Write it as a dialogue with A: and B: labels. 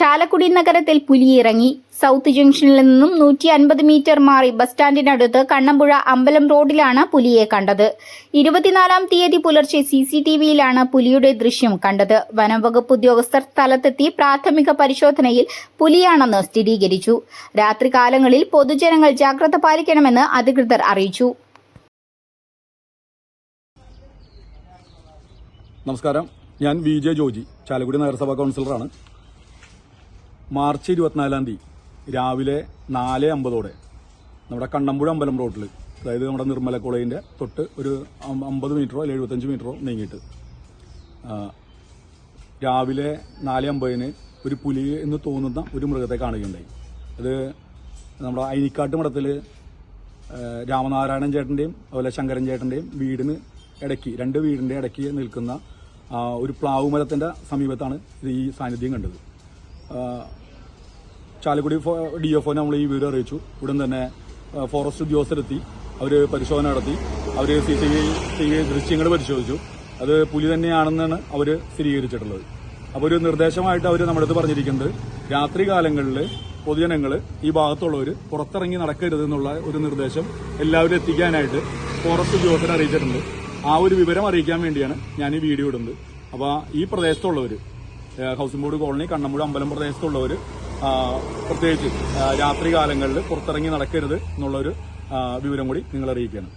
A: ചാലക്കുടി നഗരത്തിൽ പുലിയിറങ്ങി. സൗത്ത് ജംഗ്ഷനിൽ നിന്നും നൂറ്റി അൻപത് മീറ്റർ മാറി ബസ് സ്റ്റാൻഡിനടുത്ത് കണ്ണമ്പുഴ അമ്പലം റോഡിലാണ് പുലിയെ കണ്ടത്. ഇരുപത്തിനാലാം തീയതി പുലർച്ചെ സി സി ടി വിയിലാണ് പുലിയുടെ ദൃശ്യം കണ്ടത്. വനംവകുപ്പ് ഉദ്യോഗസ്ഥർ സ്ഥലത്തെത്തി പ്രാഥമിക പരിശോധനയിൽ പുലിയാണെന്ന് സ്ഥിരീകരിച്ചു. രാത്രികാലങ്ങളിൽ പൊതുജനങ്ങൾ ജാഗ്രത പാലിക്കണമെന്ന് അധികൃതർ അറിയിച്ചു.
B: നമസ്കാരം. ഞാൻ വി ജെ ജോജി ചാലക്കുടി നഗരസഭാ കൗൺസിലറാണ്. മാർച്ച് ഇരുപത്തിനാലാം തീയതി രാവിലെ നാല് അമ്പതോടെ നമ്മുടെ കണ്ണമ്പുഴ അമ്പലം റോഡിൽ അതായത് നമ്മുടെ നിർമ്മല കോളേജിന്റെ തൊട്ട് ഒരു അമ്പത് മീറ്ററോ അല്ലെങ്കിൽ എഴുപത്തഞ്ച് മീറ്ററോ നീങ്ങിയിട്ട്. രാവിലെ നാല് അമ്പതിന് ഒരു പുലി എന്ന് തോന്നുന്ന ഒരു മൃഗത്തെ കാണുകയുണ്ടായി. അത് നമ്മുടെ അയിനിക്കാട്ട് മഠത്തിൽ രാമനാരായണൻ ചേട്ടന്റെയും അതുപോലെ ശങ്കരൻ ചേട്ടന്റെയും വീടിന് ഇടയ്ക്ക് രണ്ട് വീടിന്റെ ഇടയ്ക്ക് നിൽക്കുന്ന ഒരു പ്ലാവ് മരത്തിന്റെ സമീപത്താണ് ഇത് ഈ സാന്നിധ്യം കണ്ടത്. ചാലക്കുടി ഡി എഫ് നമ്മൾ ഈ വീഡിയോ അറിയിച്ചു. ഉടൻ തന്നെ ഫോറസ്റ്റ് ഉദ്യോഗസ്ഥരെത്തി അവർ പരിശോധന നടത്തി. അവർ സി സി ടി വി ദൃശ്യങ്ങൾ പരിശോധിച്ചു. അത് പുലി തന്നെയാണെന്നാണ് അവർ സ്ഥിരീകരിച്ചിട്ടുള്ളത്. അപ്പോൾ ഒരു നിർദ്ദേശമായിട്ട് അവർ നമ്മുടെ അടുത്ത് പറഞ്ഞിരിക്കുന്നത് രാത്രി കാലങ്ങളിൽ പൊതുജനങ്ങൾ ഈ ഭാഗത്തുള്ളവർ പുറത്തിറങ്ങി നടക്കരുത് എന്നുള്ള ഒരു നിർദ്ദേശം എല്ലാവരും എത്തിക്കാനായിട്ട് ഫോറസ്റ്റ് ഉദ്യോഗസ്ഥരെ അറിയിച്ചിട്ടുണ്ട്. ആ ഒരു വിവരം അറിയിക്കാൻ വേണ്ടിയാണ് ഞാൻ ഈ വീഡിയോ ഇടുന്നത്. അപ്പോൾ ഈ പ്രദേശത്തുള്ളവർ ഹൗസിംഗ് ബോർഡ് കോളനി കണ്ണമ്പുഴ അമ്പലം പ്രദേശത്തുള്ളവർ പ്രത്യേകിച്ച് രാത്രി കാലങ്ങളിൽ പുറത്തിറങ്ങി നടക്കരുത് എന്നുള്ളൊരു വിവരം കൂടി നിങ്ങൾ അറിയിക്കുകയാണ്